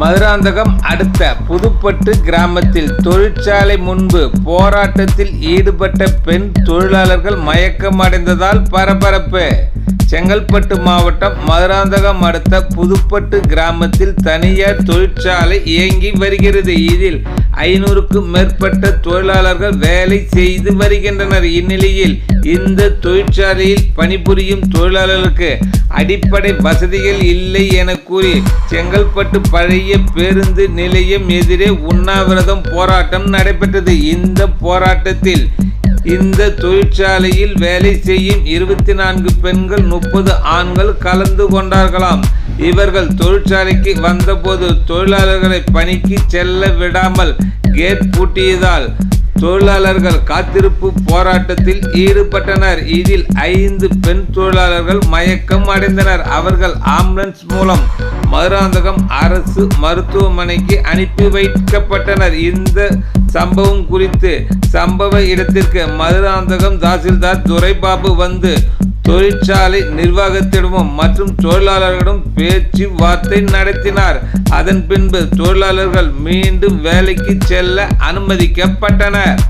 மதுராந்தகம் அடுத்த புதுப்பட்டு கிராமத்தில் தொழிற்சாலை முன்பு போராட்டத்தில் ஈடுபட்ட பெண் தொழிலாளர்கள் மயக்கமடைந்ததால் பரபரப்பு. செங்கல்பட்டு மாவட்டம் மதுராந்தகம் அடுத்த புதுப்பட்டு கிராமத்தில் தனியார் தொழிற்சாலை இயங்கி வருகிறது. இதில் ஐநூறுக்கும் மேற்பட்ட தொழிலாளர்கள் வேலை செய்து வருகின்றனர். இந்நிலையில் இந்த தொழிற்சாலையில் பணிபுரியும் தொழிலாளர்களுக்கு அடிப்படை வசதிகள் இல்லை என கூறி செங்கல்பட்டு பழைய பேருந்து நிலையம் எதிரே உண்ணாவிரதம் போராட்டம் நடைபெற்றது. இந்த போராட்டத்தில் இந்த தொழிற்சாலையில் வேலை செய்யும் இருபத்தி நான்கு பெண்கள் முப்பது ஆண்கள் கலந்து கொண்டார்களாம். இவர்கள் தொழிற்சாலைக்கு வந்தபோது தொழிலாளர்களை பணிக்கு செல்ல விடாமல் கேட் பூட்டியதால் தொழிலாளர்கள் காத்திருப்பு போராட்டத்தில் ஈடுபட்டனர். இதில் ஐந்து பெண் தொழிலாளர்கள் மயக்கம் அடைந்தனர். அவர்கள் ஆம்புலன்ஸ் மூலம் மதுராந்தகம் அரசு மருத்துவமனைக்கு அனுப்பி வைக்கப்பட்டனர். இந்த சம்பவம் குறித்து சம்பவ இடத்திற்கு மதுராந்தகம் தாசில்தார் துரைபாபு வந்து தொழிற்சாலை நிர்வாகத்திடமும் மற்றும் தொழிலாளர்களிடம் பேச்சுவார்த்தை நடத்தினார். அதன் பின்பு தொழிலாளர்கள் மீண்டும் வேலைக்கு செல்ல அனுமதிக்கப்பட்டனர்.